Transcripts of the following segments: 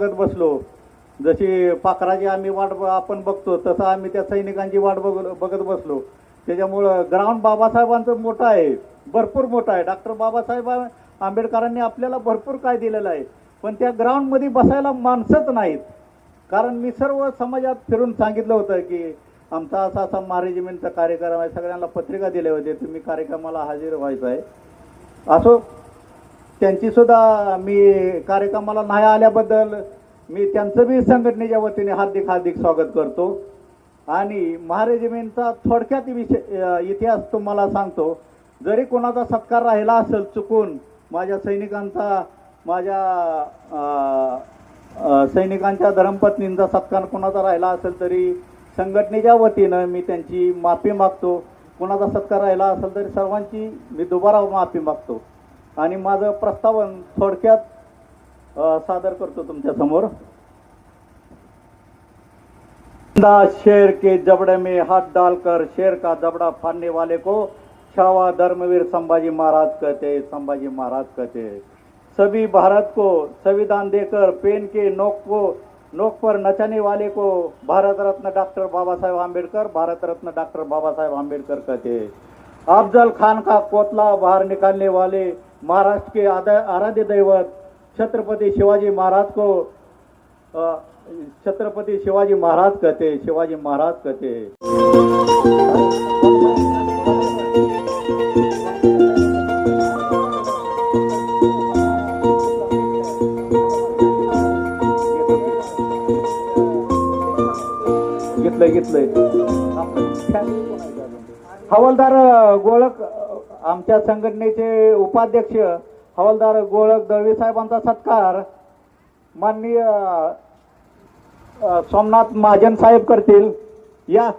बघत बसलो. जशी पाखराची आम्ही वाट ब- आपण बघतो तसं आम्ही त्या सैनिकांची वाट बघ बघत बसलो. त्याच्यामुळं ग्राउंड बाबासाहेबांचं मोठं आहे भरपूर मोठं आहे. डॉक्टर बाबासाहेब आंबेडकरांनी आपल्याला भरपूर काय दिलेलं आहे. पण त्या ग्राउंडमध्ये बसायला माणसंच नाहीत. कारण मी सर्व समाजात फिरून सांगितलं होतं की आमचा असा असा मॅनेजमेंटचा कार्यक्रम आहे. सगळ्यांना पत्रिका दिल्या होत्या. तुम्ही कार्यक्रमाला हजर व्हायचं आहे. असो त्यांची सुद्धा मी कार्यक्रमाला नाही आल्याबद्दल मी त्यांचं बी संघटनेच्या वतीने हार्दिक हार्दिक स्वागत करतो. आणि महारेजिमेंटचा थोडक्यात विषय इतिहास तुम्हाला सांगतो. जरी कोणाचा सत्कार राहिला असेल चुकून माझ्या सैनिकांचा माझ्या सैनिकांच्या धर्मपत्नींचा सत्कार कोणाचा राहिला असेल तरी संघटनेच्या वतीनं मी त्यांची माफी मागतो. कोणाचा सत्कार राहिला असेल तरी सर्वांची मी दुबारा माफी मागतो. आणि माझं प्रस्तावन थोडक्यात सादर करतो तुमच्यासमोर शेर के जबड़े में हाथ डालकर शेर का जबड़ा फाड़ने वाले को छावा धर्मवीर संभाजी महाराज कहते संभाजी महाराज कहते सभी भारत को संविधान देकर पेन के नोक को नोक पर नचाने वाले को भारत रत्न डॉक्टर बाबा साहेब आम्बेडकर भारत रत्न डॉक्टर बाबा साहेब आम्बेडकर कहते अफजल खान का कोतला बाहर निकालने वाले महाराष्ट्र के आराध्य दैवत छत्रपति शिवाजी महाराज को छत्रपती छत्रपति शिवाजी महाराज कहते शिवाजी महाराज कहते घेतलंय घेतलंय हवालदार गोळख गोळक आमच्या संघटनेचे उपाध्यक्ष हवालदार गोळक दळवी साहेबांचा सत्कार माननीय सोमनाथ महाजन साहेब करतील. या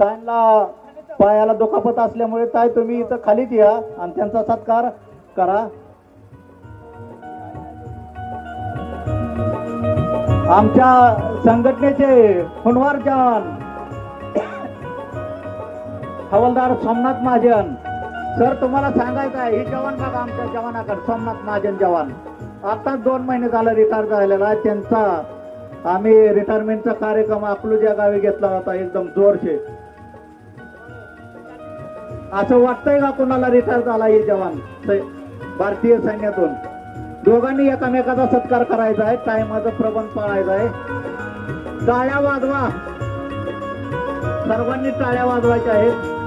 ताईंना पायाला दुखापत असल्यामुळे ताई तुम्ही इथं खालीच या आणि त्यांचा सत्कार करा. आमच्या संघटनेचे हुनवार जवान हवालदार सोमनाथ महाजन सर तुम्हाला सांगायचं आहे हे जवान बघा आमच्या जवानाकडे सोमनाथ महाजन जवान. आताच दोन महिने झालं रिटायर झालेला त्यांचा आम्ही रिटायरमेंटचा कार्यक्रम अकलूज गावी घेतला होता एकदम जोरशे. असं वाटतंय का कोणाला रिटायर झाला हे जवान? भारतीय सैन्यातून. दोघांनी एकामेकाचा सत्कार करायचा आहे टायमाचा प्रबंध पाळायचं आहे. टाळ्या वाजवा. सर्वांनी टाळ्या वाजवायच्या आहेत.